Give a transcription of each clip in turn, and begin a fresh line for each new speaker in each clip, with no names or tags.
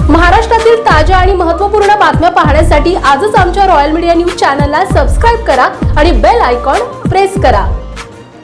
महाराष्ट्रातील ताज्या आणि महत्त्वपूर्ण बातम्या पाहण्यासाठी आजच आमच्या रॉयल मीडिया न्यूज चॅनलला सबस्क्राईब करा आणि बेल आयकॉन प्रेस करा.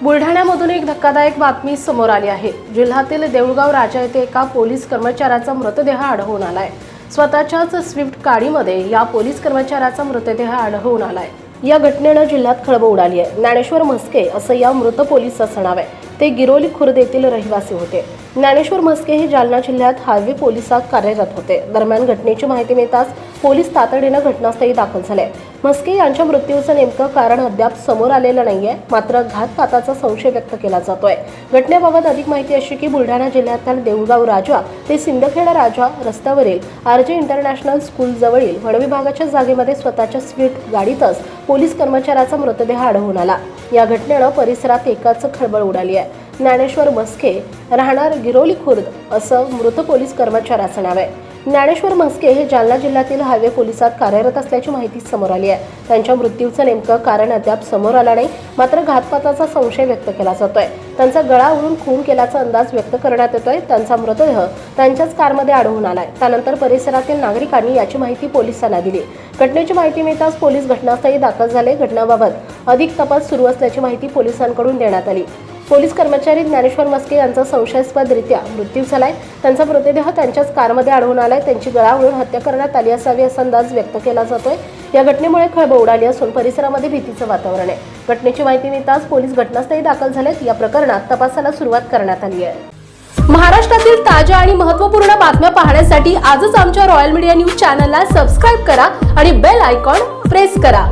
बुलढाण्यामधून एक धक्कादायक बातमी समोर आली आहे. जिल्ह्यातील देऊळगाव राजा येथे एका पोलीस कर्मचाऱ्याचा मृतदेह आढळून आलाय. स्वतःच्याच स्विफ्ट गाडीमध्ये या पोलीस कर्मचाऱ्याचा मृतदेह आढळून आलाय. या घटनेनं जिल्ह्यात खळबळ उडाली आहे. ज्ञानेश्वर म्हस्के असं या मृत पोलिसाचं नाव आहे. ते गिरोली खुर्द येथील रहिवासी होते. ज्ञानेश्वर म्हस्के हे जालना जिल्ह्यात हायवे पोलिसात कार्यरत होते. दरम्यान घटनेची माहिती मिळताच पोलीस तातडीनं घटनास्थळी दाखल झाले. म्हस्के यांच्या मृत्यूचं नेमकं कारण अद्याप समोर आलेलं नाहीये मात्र घातपाताचा संशय व्यक्त केला जातोय. घटनेबाबत अधिक माहिती अशी की बुलढाणा जिल्ह्यातील देऊळगाव राजा ते सिंदखेडा राजा रस्त्यावरील आर जे इंटरनॅशनल स्कूल जवळील वनविभागाच्या जागेमध्ये स्वतःच्या स्विफ्ट गाडीतच पोलीस कर्मचाऱ्याचा मृतदेह आढळून आला. या घटनेनं परिसरात एकाच खळबळ उडाली आहे. ज्ञानेश्वर मस्के राहणार गिरोली खुर्द असं मृत पोलीस कर्मचाऱ्याचं नाव आहे. ज्ञानेश्वर म्हस्के हे जालना जिल्ह्यातील हायवे पोलिसात कार्यरत असल्याची माहिती समोर आली आहे. त्यांच्या मृत्यूचं नेमकं कारण अद्याप समोर आलं नाही मात्र घातपाताचा संशय व्यक्त केला जातोय. त्यांचा गळा उडून खून केल्याचा अंदाज व्यक्त करण्यात येतोय. त्यांचा मृतदेह त्यांच्याच कारमध्ये आढळून आलाय. त्यानंतर परिसरातील नागरिकांनी याची माहिती पोलिसांना दिली. घटनेची माहिती मिळताच पोलीस घटनास्थळी दाखल झाले. घटनाबाबत अधिक तपास सुरू असल्याची माहिती पोलिसांकडून देण्यात आली. पोलीस कर्मचारी ज्ञानेश्वर मस्के यांचा संशयास्पदरित्या मृत्यू झालाय. त्यांचा मृतदेह त्यांच्याच कारमध्ये आढळून आलाय. त्यांची गळा उडून हत्या करण्यात आली असावी असा अंदाज व्यक्त केला जातोय. या घटनेमुळे खळबळ उडाली असून परिसरामध्ये भीतीचं वातावरण आहे. घटनेची माहिती मिळताच पोलीस घटनास्थळी दाखल झालेत. या प्रकरणात तपासाला सुरुवात करण्यात आली आहे. महाराष्ट्रातील ताज्या आणि महत्त्वपूर्ण बातम्या पाहण्यासाठी आजच आमच्या रॉयल मीडिया न्यूज चॅनलला सबस्क्राईब करा आणि बेल आयकॉन प्रेस करा.